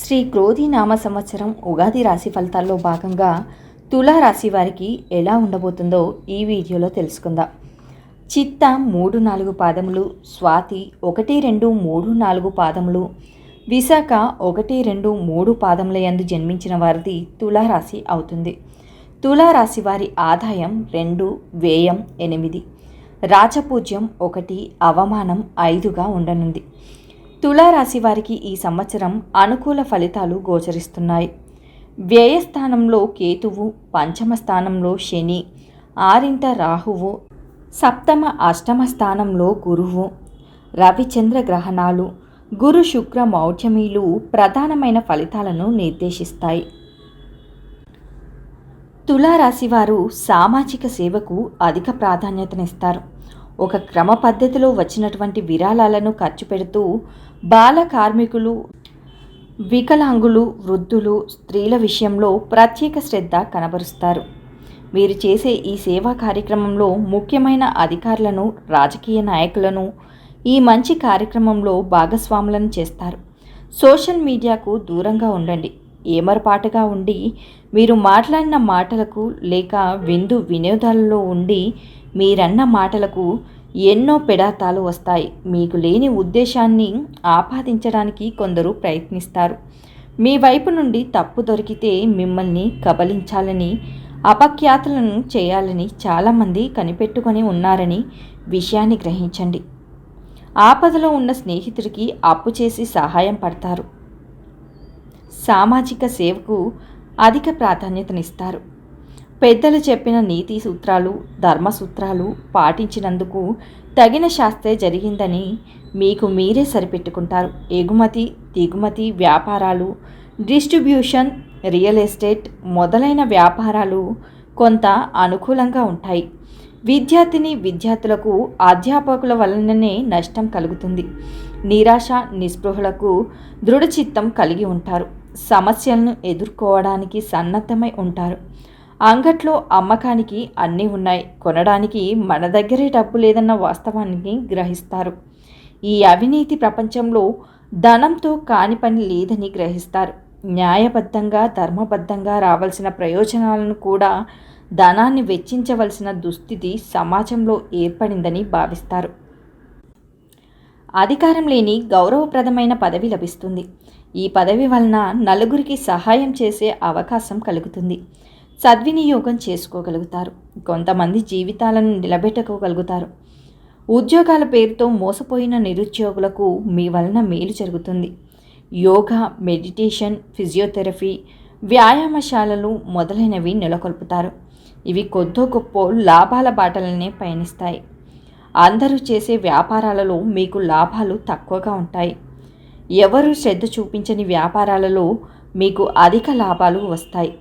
శ్రీ క్రోధి నామ సంవత్సరం ఉగాది రాశి ఫలితాల్లో భాగంగా తులా రాశి వారికి ఎలా ఉండబోతుందో ఈ వీడియోలో తెలుసుకుందాం. చిత్త మూడు నాలుగు పాదములు స్వాతి ఒకటి రెండు మూడు నాలుగు పాదములు విశాఖ ఒకటి రెండు మూడు పాదముల యందు జన్మించిన వారిది తులారాశి అవుతుంది. తులారాశి వారి ఆదాయం రెండు వ్యయం ఎనిమిది. రాజపూజ్యం ఒకటి అవమానం ఐదుగా ఉండనుంది. తులారాశి వారికి ఈ సంవత్సరం అనుకూల ఫలితాలు గోచరిస్తున్నాయి. వ్యయస్థానంలో కేతువు పంచమ స్థానంలో శని ఆరింట రాహువు సప్తమ అష్టమ స్థానంలో గురువు రవిచంద్ర గ్రహణాలు గురు శుక్ర మౌఢ్యమీలు ప్రధానమైన ఫలితాలను నిర్దేశిస్తాయి. తులారాశి వారు సామాజిక సేవకు అధిక ప్రాధాన్యతనిస్తారు. ఒక క్రమ పద్ధతిలో వచ్చినటువంటి విరాళాలను ఖర్చు పెడుతూ బాల కార్మికులు వికలాంగులు వృద్ధులు స్త్రీల విషయంలో ప్రత్యేక శ్రద్ధ కనబరుస్తారు. మీరు చేసే ఈ సేవా కార్యక్రమంలో ముఖ్యమైన అధికారులను రాజకీయ నాయకులను ఈ మంచి కార్యక్రమంలో భాగస్వాములను చేస్తారు. సోషల్ మీడియాకు దూరంగా ఉండండి. ఏమరపాటుగా ఉండి మీరు మాట్లాడిన మాటలకు లేక విందు వినోదాలలో ఉండి మీరన్న మాటలకు ఎన్నో పెడాతాలు వస్తాయి. మీకు లేని ఉద్దేశాన్ని ఆపాదించడానికి కొందరు ప్రయత్నిస్తారు. మీ వైపు నుండి తప్పు దొరికితే మిమ్మల్ని కబలించాలని అపఖ్యాతులను చేయాలని చాలామంది కనిపెట్టుకొని ఉన్నారని విషయాన్ని గ్రహించండి. ఆపదలో ఉన్న స్నేహితుడికి అప్పు చేసి సహాయం పడతారు. సామాజిక సేవకు అధిక ప్రాధాన్యతనిస్తారు. పెద్దలు చెప్పిన నీతి సూత్రాలు ధర్మ సూత్రాలు పాటించినందుకు తగిన శాస్త్రే జరిగిందని మీకు మీరే సరిపెట్టుకుంటారు. ఎగుమతి దిగుమతి వ్యాపారాలు డిస్ట్రిబ్యూషన్ రియల్ ఎస్టేట్ మొదలైన వ్యాపారాలు కొంత అనుకూలంగా ఉంటాయి. విద్యార్థిని విద్యార్థులకు అధ్యాపకుల వలననే నష్టం కలుగుతుంది. నిరాశ నిస్పృహలకు దృఢచిత్తం కలిగి ఉంటారు. సమస్యలను ఎదుర్కోవడానికి సన్నద్ధమై ఉంటారు. అంగట్లో అమ్మకానికి అన్నీ ఉన్నాయి. కొనడానికి మన దగ్గరే డబ్బు లేదన్న వాస్తవాన్ని గ్రహిస్తారు. ఈ అవినీతి ప్రపంచంలో ధనంతో కాని పని లేదని గ్రహిస్తారు. న్యాయబద్ధంగా ధర్మబద్ధంగా రావాల్సిన ప్రయోజనాలను కూడా ధనాన్ని వెచ్చించవలసిన దుస్థితి సమాజంలో ఏర్పడిందని భావిస్తారు. అధికారం లేని గౌరవప్రదమైన పదవి లభిస్తుంది. ఈ పదవి వలన నలుగురికి సహాయం చేసే అవకాశం కలుగుతుంది. సద్వినియోగం చేసుకోగలుగుతారు. కొంతమంది జీవితాలను నిలబెట్టుకోగలుగుతారు. ఉద్యోగాల పేరుతో మోసపోయిన నిరుద్యోగులకు మీ వలన మేలు జరుగుతుంది. యోగా మెడిటేషన్ ఫిజియోథెరపీ వ్యాయామశాలలు మొదలైనవి నెలకొల్పుతారు. ఇవి కొద్దో గొప్ప లాభాల బాటలనే పయనిస్తాయి. అందరూ చేసే వ్యాపారాలలో మీకు లాభాలు తక్కువగా ఉంటాయి. ఎవరు శ్రద్ధ చూపించని వ్యాపారాలలో మీకు అధిక లాభాలు వస్తాయి.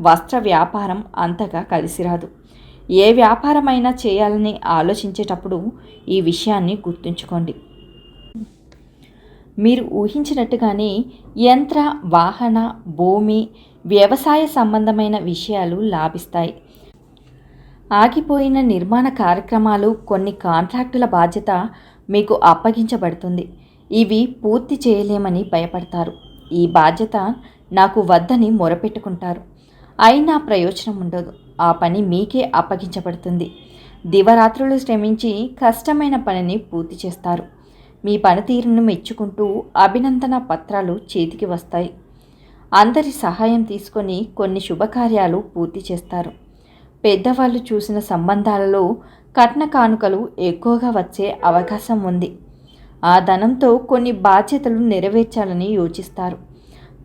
వస్త్ర వ్యాపారం అంతగా కలిసిరాదు. ఏ వ్యాపారమైనా చేయాలని ఆలోచించేటప్పుడు ఈ విషయాన్ని గుర్తుంచుకోండి. మీరు ఊహించినట్టుగానే యంత్ర వాహన భూమి వ్యవసాయ సంబంధమైన విషయాలు లాభిస్తాయి. ఆగిపోయిన నిర్మాణ కార్యక్రమాలు కొన్ని కాంట్రాక్టుల బాధ్యత మీకు అప్పగించబడుతుంది. ఇవి పూర్తి చేయలేమని భయపడతారు. ఈ బాధ్యత నాకు వద్దని మొరపెట్టుకుంటారు. అయినా ప్రయోజనం ఉండదు. ఆ పని మీకే అప్పగించబడుతుంది. దివరాత్రులు శ్రమించి కష్టమైన పనిని పూర్తి చేస్తారు. మీ పనితీరును మెచ్చుకుంటూ అభినందన పత్రాలు చేతికి వస్తాయి. అందరి సహాయం తీసుకొని కొన్ని శుభకార్యాలు పూర్తి చేస్తారు. పెద్దవాళ్ళు చూసిన సంబంధాలలో కట్న కానుకలు ఎక్కువగా వచ్చే అవకాశం ఉంది. ఆ ధనంతో కొన్ని బాధ్యతలు నెరవేర్చాలని యోచిస్తారు.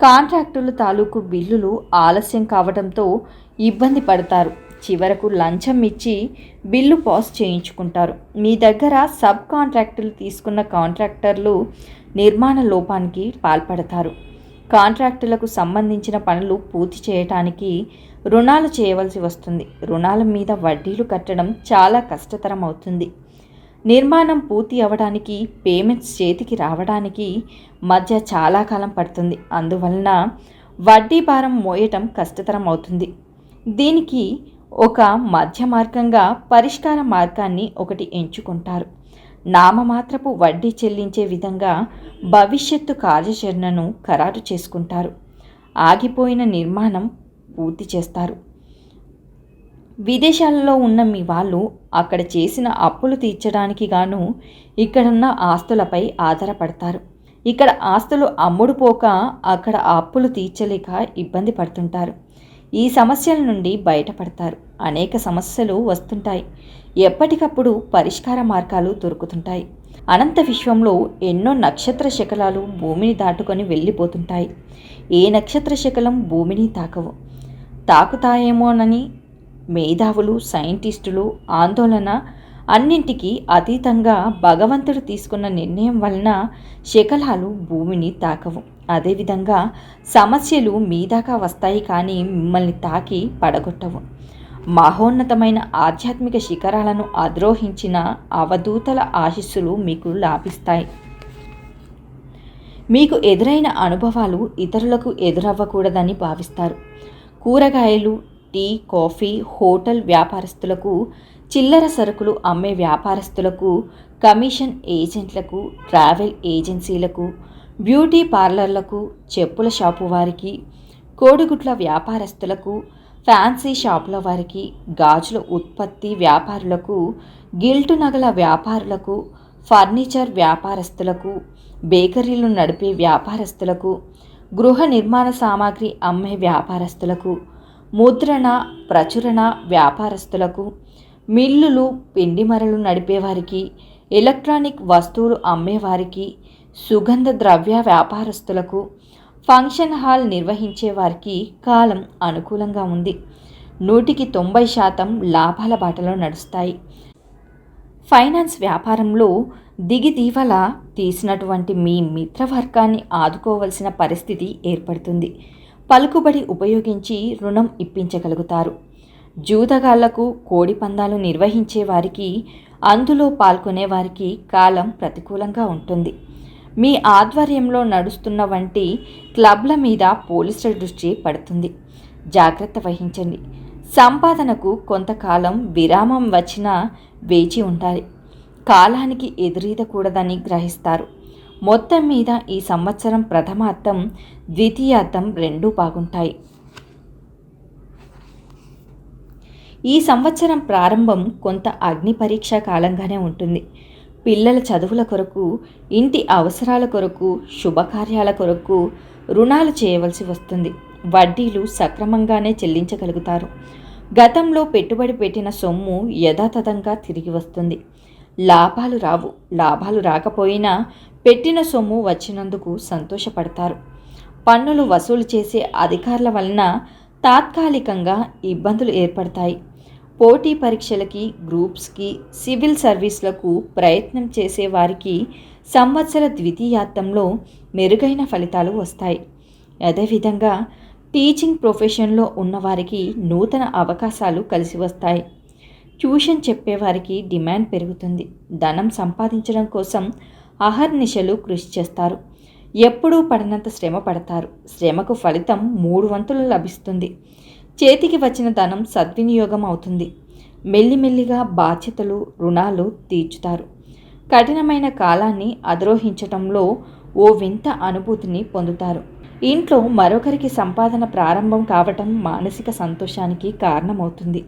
కాంట్రాక్టుల తాలూకు బిల్లులు ఆలస్యం కావడంతో ఇబ్బంది పడతారు. చివరకు లంచం ఇచ్చి బిల్లు పాస్ చేయించుకుంటారు. మీ దగ్గర సబ్ కాంట్రాక్టులు తీసుకున్న కాంట్రాక్టర్లు నిర్మాణ లోపానికి పాల్పడతారు. కాంట్రాక్టులకు సంబంధించిన పనులు పూర్తి చేయటానికి రుణాలు చేయవలసి వస్తుంది. రుణాల మీద వడ్డీలు కట్టడం చాలా కష్టతరం అవుతుంది నిర్మాణం పూర్తి అవ్వడానికి పేమెంట్స్ చేతికి రావడానికి మధ్య చాలా కాలం పడుతుంది. అందువలన వడ్డీ భారం మోయటం కష్టతరం అవుతుంది. దీనికి ఒక మధ్య మార్గంగా పరిష్కార మార్గాన్ని ఒకటి ఎంచుకుంటారు. నామమాత్రపు వడ్డీ చెల్లించే విధంగా భవిష్యత్తు కార్యాచరణను ఖరారు చేసుకుంటారు. ఆగిపోయిన నిర్మాణం పూర్తి చేస్తారు. విదేశాలలో ఉన్న మీ వాళ్ళు అక్కడ చేసిన అప్పులు తీర్చడానికి గాను ఇక్కడున్న ఆస్తులపై ఆధారపడతారు. ఇక్కడ ఆస్తులు అమ్ముడు పోక అక్కడ అప్పులు తీర్చలేక ఇబ్బంది పడుతుంటారు. ఈ సమస్యల నుండి బయటపడతారు. అనేక సమస్యలు వస్తుంటాయి. ఎప్పటికప్పుడు పరిష్కార మార్గాలు దొరుకుతుంటాయి. అనంత విశ్వంలో ఎన్నో నక్షత్ర శకలాలు భూమిని దాటుకొని వెళ్ళిపోతుంటాయి. ఏ నక్షత్ర శకలం భూమిని తాకవు. తాకుతాయేమోనని మేధావులు సైంటిస్టులు ఆందోళన అన్నింటికీ అతీతంగా భగవంతుడు తీసుకున్న నిర్ణయం వలన శకలాలు భూమిని తాకవు. అదేవిధంగా సమస్యలు మీ దాకా వస్తాయి కానీ మిమ్మల్ని తాకి పడగొట్టవు. మహోన్నతమైన ఆధ్యాత్మిక శిఖరాలను అధిరోహించిన అవధూతల ఆశీస్సులు మీకు లాభిస్తాయి. మీకు ఎదురైన అనుభవాలు ఇతరులకు ఎదురవ్వకూడదని భావిస్తారు. కూరగాయలు టీ కాఫీ హోటల్ వ్యాపారస్తులకు చిల్లర సరుకులు అమ్మే వ్యాపారస్తులకు కమిషన్ ఏజెంట్లకు ట్రావెల్ ఏజెన్సీలకు బ్యూటీ పార్లర్లకు చెప్పుల షాపు వారికి కోడిగుడ్ల వ్యాపారస్తులకు ఫ్యాన్సీ షాపుల వారికి గాజుల ఉత్పత్తి వ్యాపారులకు గిల్టు నగల వ్యాపారులకు ఫర్నిచర్ వ్యాపారస్తులకు బేకరీలు నడిపే వ్యాపారస్తులకు గృహ నిర్మాణ సామాగ్రి అమ్మే వ్యాపారస్తులకు ముద్రణ ప్రచురణ వ్యాపారస్తులకు మిల్లులు పిండిమరలు నడిపేవారికి ఎలక్ట్రానిక్ వస్తువులు అమ్మేవారికి సుగంధ ద్రవ్య వ్యాపారస్తులకు ఫంక్షన్ హాల్ నిర్వహించే వారికి కాలం అనుకూలంగా ఉంది. నూటికి తొంభై శాతం లాభాల బాటలో నడుస్తాయి. ఫైనాన్స్ వ్యాపారంలో దిగిదీవల తీసినటువంటి మీ మిత్రవర్గాన్ని ఆదుకోవలసిన పరిస్థితి ఏర్పడుతుంది. పలుకుబడి ఉపయోగించి రుణం ఇప్పించగలుగుతారు. జూదగాళ్ళకు కోడి పందాలు నిర్వహించే వారికి అందులో పాల్గొనే వారికి కాలం ప్రతికూలంగా ఉంటుంది. మీ ఆధ్వర్యంలో నడుస్తున్న వంటి క్లబ్ల మీద పోలీసుల దృష్టి పడుతుంది. జాగ్రత్త వహించండి. సంపాదనకు కొంతకాలం విరామం వచ్చినా వేచి ఉండాలి. కాలానికి ఎదురీదకూడదని గ్రహిస్తారు. మొత్తం మీద ఈ సంవత్సరం ప్రథమార్థం ద్వితీయార్థం రెండూ బాగుంటాయి. ఈ సంవత్సరం ప్రారంభం కొంత అగ్ని పరీక్ష కాలంగానే ఉంటుంది. పిల్లల చదువుల కొరకు ఇంటి అవసరాల కొరకు శుభకార్యాల కొరకు రుణాలు చేయవలసి వస్తుంది. వడ్డీలు సక్రమంగానే చెల్లించగలుగుతారు. గతంలో పెట్టుబడి పెట్టిన సొమ్ము యథాతథంగా తిరిగి వస్తుంది. లాభాలు రావు. లాభాలు రాకపోయినా పెట్టిన సొమ్ము వచ్చినందుకు సంతోషపడతారు. పన్నులు వసూలు చేసే అధికారుల వలన తాత్కాలికంగా ఇబ్బందులు ఏర్పడతాయి. పోటీ పరీక్షలకి గ్రూప్స్కి సివిల్ సర్వీస్లకు ప్రయత్నం చేసే వారికి సంవత్సర ద్వితీయార్థంలో మెరుగైన ఫలితాలు వస్తాయి. అదేవిధంగా టీచింగ్ ప్రొఫెషన్లో ఉన్నవారికి నూతన అవకాశాలు కలిసి వస్తాయి. ట్యూషన్ చెప్పేవారికి డిమాండ్ పెరుగుతుంది. ధనం సంపాదించడం కోసం అహర్నిశలు కృషి చేస్తారు. ఎప్పుడూ పడినంత శ్రమ పడతారు. శ్రమకు ఫలితం మూడు వంతులు లభిస్తుంది. చేతికి వచ్చిన ధనం సద్వినియోగం అవుతుంది. మెల్లిమెల్లిగా బాధ్యతలు రుణాలు తీర్చుతారు. కఠినమైన కాలాన్ని అధిరోహించటంలో ఓ వింత అనుభూతిని పొందుతారు. ఇంట్లో మరొకరికి సంపాదన ప్రారంభం కావటం మానసిక సంతోషానికి కారణమవుతుంది.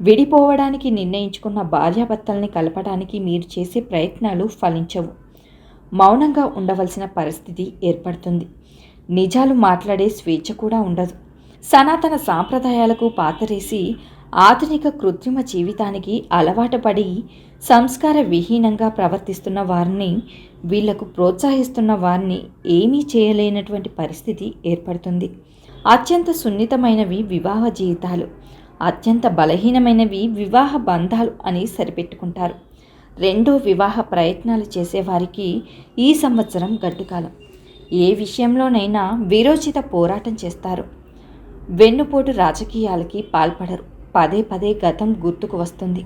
విడిపోవడానికి నిర్ణయించుకున్న భార్యాభర్తల్ని కలపడానికి మీరు చేసే ప్రయత్నాలు ఫలించవు. మౌనంగా ఉండవలసిన పరిస్థితి ఏర్పడుతుంది. నిజాలు మాట్లాడే స్వేచ్ఛ కూడా ఉండదు. సనాతన సాంప్రదాయాలకు పాతరేసి ఆధునిక కృత్రిమ జీవితానికి అలవాటు పడి సంస్కార విహీనంగా ప్రవర్తిస్తున్న వారిని వీళ్ళకు ప్రోత్సహిస్తున్న వారిని ఏమీ చేయలేనటువంటి పరిస్థితి ఏర్పడుతుంది. అత్యంత సున్నితమైనవి వివాహ జీవితాలు అత్యంత బలహీనమైనవి వివాహ బంధాలు అని సరిపెట్టుకుంటారు. రెండో వివాహ ప్రయత్నాలు చేసేవారికి ఈ సంవత్సరం గడ్డుకాలం. ఏ విషయంలోనైనా విరోచిత పోరాటం చేస్తారు. వెన్నుపోటు రాజకీయాలకి పాల్పడరు. పదే పదే గతం గుర్తుకు వస్తుంది.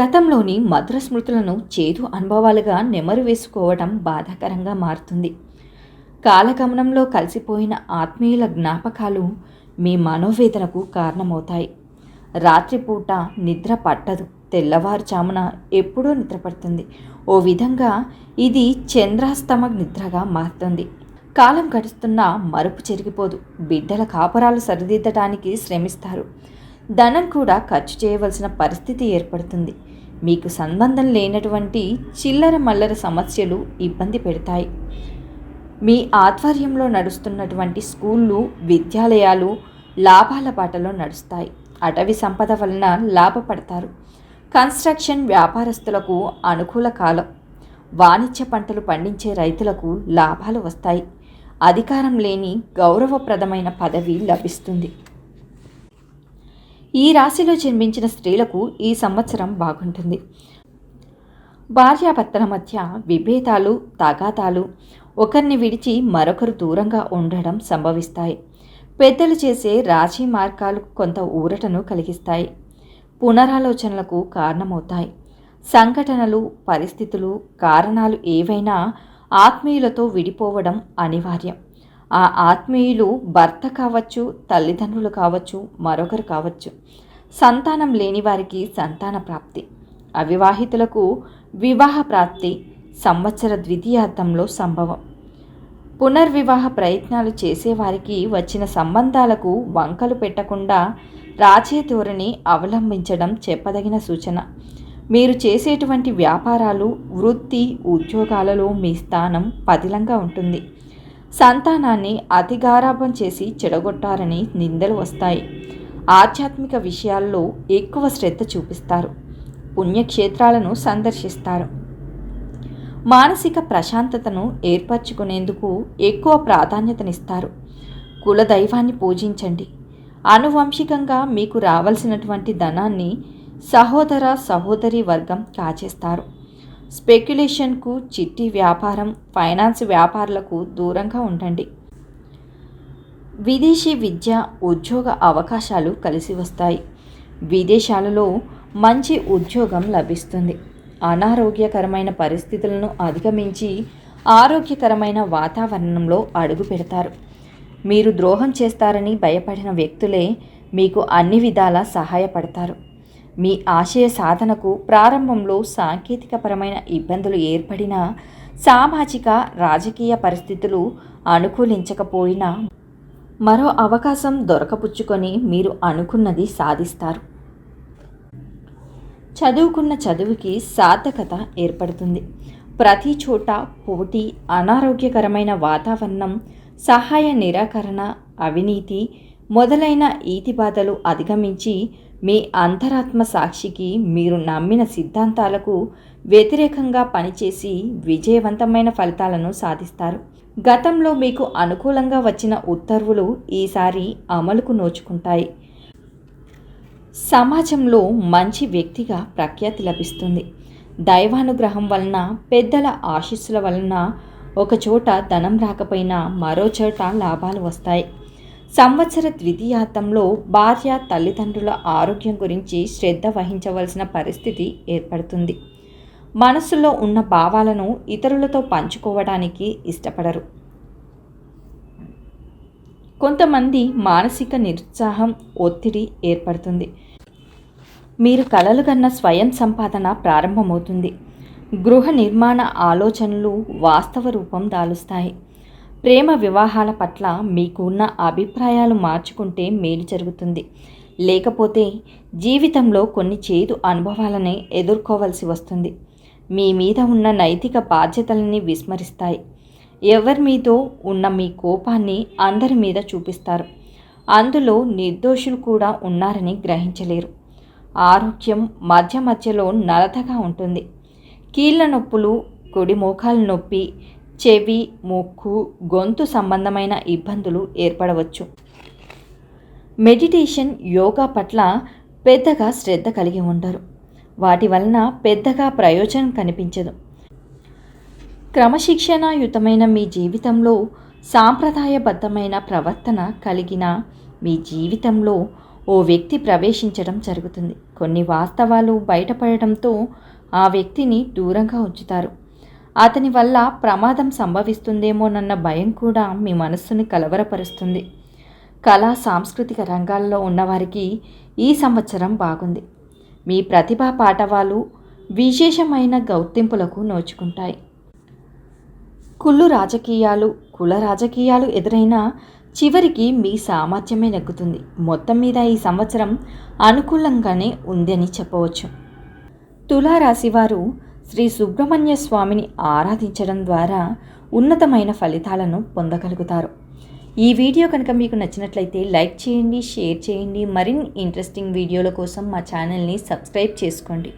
గతంలోని మధుర స్మృతులను చేదు అనుభవాలుగా నెమరు వేసుకోవడం బాధాకరంగా మారుతుంది. కాలగమనంలో కలిసిపోయిన ఆత్మీయుల జ్ఞాపకాలు మీ మనోవేదనకు కారణమవుతాయి. రాత్రిపూట నిద్ర పట్టదు. తెల్లవారుజామున ఎప్పుడూ నిద్రపడుతుంది. ఓ విధంగా ఇది చంద్రాస్తమ నిద్రగా మారుతుంది. కాలం గడుస్తున్నా మరుపు చెరిగిపోదు. బిడ్డల కాపరాలు సరిదిద్దడానికి శ్రమిస్తారు. ధనం కూడా ఖర్చు చేయవలసిన పరిస్థితి ఏర్పడుతుంది. మీకు సంబంధం లేనటువంటి చిల్లర మల్లర సమస్యలు ఇబ్బంది పెడతాయి. మీ ఆధ్వర్యంలో నడుస్తున్నటువంటి స్కూళ్ళు విద్యాలయాలు లాభాల బాటలో నడుస్తాయి. అటవీ సంపద వలన లాభపడతారు. కన్స్ట్రక్షన్ వ్యాపారస్తులకు అనుకూల కాలం. వాణిజ్య పంటలు పండించే రైతులకు లాభాలు వస్తాయి. అధికారం లేని గౌరవప్రదమైన పదవి లభిస్తుంది. ఈ రాశిలో జన్మించిన స్త్రీలకు ఈ సంవత్సరం బాగుంటుంది. భార్యాభర్తల మధ్య విభేదాలు తగాదాలు ఒకరిని విడిచి మరొకరు దూరంగా ఉండడం సంభవిస్తాయి. పెద్దలు చేసే రాజీ మార్గాలు కొంత ఊరటను కలిగిస్తాయి. పునరాలోచనలకు కారణమవుతాయి. సంఘటనలు పరిస్థితులు కారణాలు ఏవైనా ఆత్మీయులతో విడిపోవడం అనివార్యం. ఆ ఆత్మీయులు భర్త కావచ్చు తల్లిదండ్రులు కావచ్చు మరొకరు కావచ్చు. సంతానం లేని వారికి సంతాన ప్రాప్తి. అవివాహితులకు వివాహ ప్రాప్తి సంవత్సర ద్వితీయార్థంలో సంభవం. పునర్వివాహ ప్రయత్నాలు చేసేవారికి వచ్చిన సంబంధాలకు వంకలు పెట్టకుండా రాచే ధోరణి అవలంబించడం చెప్పదగిన సూచన. మీరు చేసేటువంటి వ్యాపారాలు వృత్తి ఉద్యోగాలలో మీ స్థానం పదిలంగా ఉంటుంది. సంతానాన్ని అతిగారాభం చేసి చెడగొట్టారని నిందలు వస్తాయి. ఆధ్యాత్మిక విషయాల్లో ఎక్కువ శ్రద్ధ చూపిస్తారు. పుణ్యక్షేత్రాలను సందర్శిస్తారు. మానసిక ప్రశాంతతను ఏర్పరచుకునేందుకు ఎక్కువ ప్రాధాన్యతనిస్తారు. కులదైవాన్ని పూజించండి. అనువంశికంగా మీకు రావాల్సినటువంటి ధనాన్ని సహోదర సహోదరి వర్గం కాచేస్తారు. స్పెక్యులేషన్కు చిట్టి వ్యాపారం ఫైనాన్స్ వ్యాపారులకు దూరంగా ఉండండి. విదేశీ విద్య ఉద్యోగ అవకాశాలు కలిసి వస్తాయి. విదేశాలలో మంచి ఉద్యోగం లభిస్తుంది. అనారోగ్యకరమైన పరిస్థితులను అధిగమించి ఆరోగ్యకరమైన వాతావరణంలో అడుగు పెడతారు. మీరు ద్రోహం చేస్తారని భయపడిన వ్యక్తులే మీకు అన్ని విధాలా సహాయపడతారు. మీ ఆశయ సాధనకు ప్రారంభంలో సాంకేతికపరమైన ఇబ్బందులు ఏర్పడినా సామాజిక రాజకీయ పరిస్థితులు అనుకూలించకపోయినా మరో అవకాశం దొరకపుచ్చుకొని మీరు అనుకున్నది సాధిస్తారు. చదువుకున్న చదువుకి సార్థకత ఏర్పడుతుంది. ప్రతి చోట పోటీ అనారోగ్యకరమైన వాతావరణం సహాయ నిరాకరణ అవినీతి మొదలైన ఈతి బాధలు అధిగమించి మీ అంతరాత్మ సాక్షికి మీరు నమ్మిన సిద్ధాంతాలకు వ్యతిరేకంగా పనిచేసి విజయవంతమైన ఫలితాలను సాధిస్తారు. గతంలో మీకు అనుకూలంగా వచ్చిన ఉత్తర్వులు ఈసారి అమలుకు నోచుకుంటాయి. సమాజంలో మంచి వ్యక్తిగా ప్రఖ్యాతి లభిస్తుంది. దైవానుగ్రహం వలన పెద్దల ఆశీస్సుల వలన ఒక చోట ధనం రాకపోయినా మరో చోట లాభాలు వస్తాయి. సంవత్సర ద్వితీయార్థంలో భార్య తల్లిదండ్రుల ఆరోగ్యం గురించి శ్రద్ధ వహించవలసిన పరిస్థితి ఏర్పడుతుంది. మనసులో ఉన్న భావాలను ఇతరులతో పంచుకోవడానికి ఇష్టపడరు. కొంతమంది మానసిక నిరుత్సాహం ఒత్తిడి ఏర్పడుతుంది. మీరు కలలు కన్న స్వయం సంపాదన ప్రారంభమవుతుంది. గృహ నిర్మాణ ఆలోచనలు వాస్తవ రూపం దాలుస్తాయి. ప్రేమ వివాహాల పట్ల మీకున్న అభిప్రాయాలు మార్చుకుంటే మేలు జరుగుతుంది. లేకపోతే జీవితంలో కొన్ని చేదు అనుభవాలని ఎదుర్కోవలసి వస్తుంది. మీ మీద ఉన్న నైతిక బాధ్యతలని విస్మరిస్తాయి. ఎవరి మీదో ఉన్న మీ కోపాన్ని అందరి మీద చూపిస్తారు. అందులో నిర్దోషులు కూడా ఉన్నారని గ్రహించలేరు. ఆరోగ్యం మధ్య మధ్యలో నలతగా ఉంటుంది. కీళ్ళ నొప్పులు కుడి మోకాల నొప్పి చెవి ముక్కు గొంతు సంబంధమైన ఇబ్బందులు ఏర్పడవచ్చు. మెడిటేషన్ యోగా పట్ల పెద్దగా శ్రద్ధ కలిగి ఉండరు. వాటి వలన పెద్దగా ప్రయోజనం కనిపించదు. క్రమశిక్షణాయుతమైన మీ జీవితంలో సాంప్రదాయబద్ధమైన ప్రవర్తన కలిగిన మీ జీవితంలో ఓ వ్యక్తి ప్రవేశించడం జరుగుతుంది. కొన్ని వాస్తవాలు బయటపడటంతో ఆ వ్యక్తిని దూరంగా ఉంచుతారు. అతని వల్ల ప్రమాదం సంభవిస్తుందేమోనన్న భయం కూడా మీ మనస్సుని కలవరపరుస్తుంది. కళా సాంస్కృతిక రంగాల్లో ఉన్నవారికి ఈ సంవత్సరం బాగుంది. మీ ప్రతిభా పాఠవాలు విశేషమైన గౌతింపులకు నోచుకుంటాయి. కుళ్ళు రాజకీయాలు కుల రాజకీయాలు ఎదురైనా చివరికి మీ సామర్థ్యమే నెగ్గుతుంది. మొత్తం మీద ఈ సంవత్సరం అనుకూలంగానే ఉందని చెప్పవచ్చు. తులారాశివారు శ్రీ సుబ్రహ్మణ్య స్వామిని ఆరాధించడం ద్వారా ఉన్నతమైన ఫలితాలను పొందగలుగుతారు. ఈ వీడియో కనుక మీకు నచ్చినట్లయితే లైక్ చేయండి షేర్ చేయండి. మరిన్ని ఇంట్రెస్టింగ్ వీడియోల కోసం మా ఛానల్ని సబ్స్క్రైబ్ చేసుకోండి.